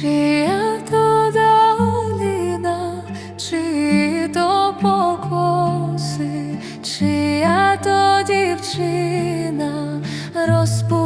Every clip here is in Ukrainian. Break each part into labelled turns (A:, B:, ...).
A: Чия то долина, чи то покоси, чия то дівчина розпу.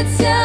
A: Крається